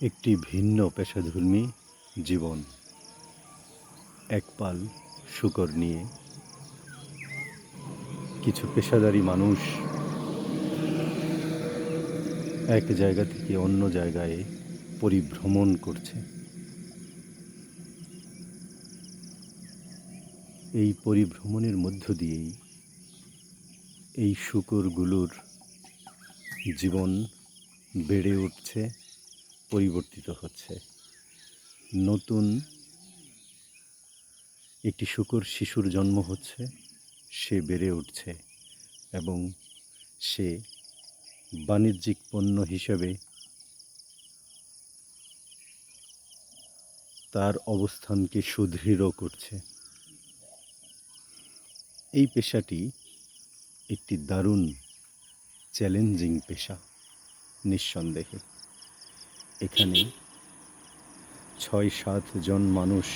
একটি ভিন্ন পেশাধর্মী জীবন। এক পাল শূকর নিয়ে কিছু পেশাদারী মানুষ এক জায়গা থেকে অন্য জায়গায় পরিভ্রমণ করছে। এই পরিভ্রমণের মধ্য দিয়েই এই শুকরগুলোর জীবন বেড়ে উঠছে। পরিবর্তিত হচ্ছে। নতুন একটি শূকর শিশুর জন্ম হচ্ছে, সে বেড়ে উঠছে এবং সে বাণিজ্যিক পণ্য হিসেবে তার অবস্থানকে সুদৃঢ় করছে। এই পেশাটি একটি দারুণ চ্যালেঞ্জিং পেশা, নিঃসন্দেহে। এখানে ছয় সাত জন মানুষ।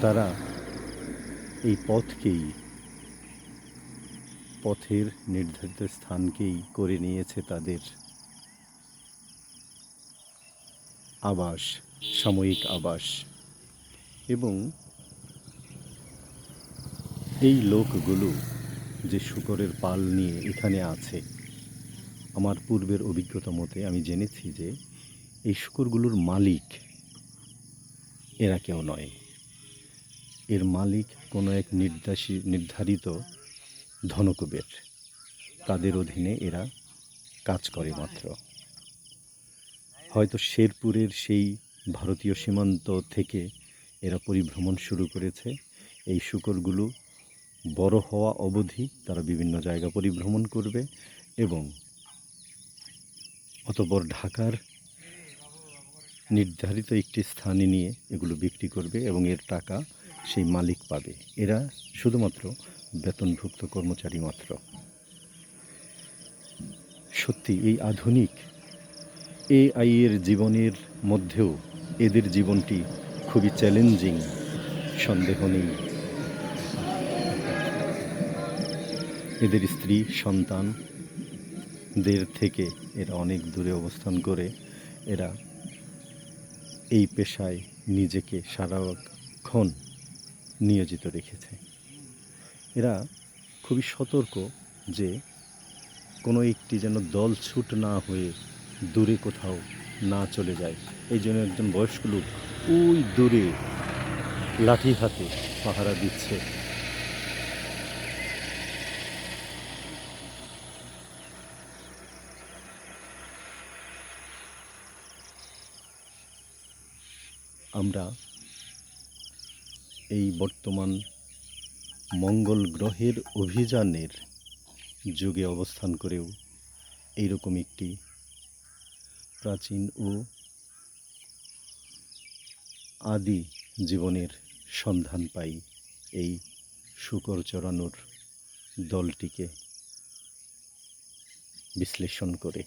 তারা এই পথকেই, পথের নির্ধারিত স্থানকেই করে নিয়েছে তাদের। আবাস, সাময়িক আবাস। এবং এই লোকগুলো যে শুকরের পাল নিয়ে এখানে আছে আমার পূর্বের অভিজ্ঞতা মতে আমি জেনেছি যে এই শুকরগুলোর মালিক এরা কেউ নয়। এর মালিক কোনো এক নির্দেশী, নির্ধারিত ধনকুবের। তাদের অধীনে এরা কাজ করে মাত্র। হয়তো শেরপুরের সেই ভারতীয় সীমান্ত থেকে এরা পরিভ্রমণ শুরু করেছে। এই শুকরগুলো বড় হওয়া অবধি তারা বিভিন্ন জায়গা পরিভ্রমণ করবে এবং অতপর ঢাকার নির্ধারিত একটি স্থানে নিয়ে এগুলো বিক্রি করবে এবং এর টাকা সেই মালিক পাবে। এরা শুধুমাত্র বেতনভুক্ত কর্মচারী মাত্র। সত্যি, এই আধুনিক এআই এর জীবনের মধ্যেও এদের জীবনটি খুবই চ্যালেঞ্জিং, সন্দেহ নেই। এদের স্ত্রী সন্তানদের থেকে এরা অনেক দূরে অবস্থান করে এরা এই পেশায় নিজেকে সারাক্ষণ নিয়োজিত রেখেছে। এরা খুবই সতর্ক যে কোনো একটি যেন দল ছুট না হয়ে দূরে কোথাও না চলে যায়। এই জন্য একজন বয়স্ক লোক ওই দূরে লাঠি হাতে পাহারা দিচ্ছে। আমরা এই বর্তমান মঙ্গল গ্রহের অভিযানের যুগে অবস্থান করেও এইরকম একটি প্রাচীন ও আদি জীবনের সন্ধান পাই এই শুকর চড়ানোর দলটিকে বিশ্লেষণ করে।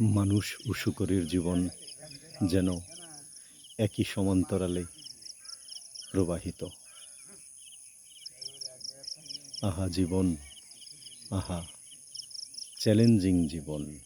মানুষ ও শুকরের জীবন যেন একই সমান্তরালে প্রবাহিত। আহা জীবন আহা চ্যালেঞ্জিং জীবন।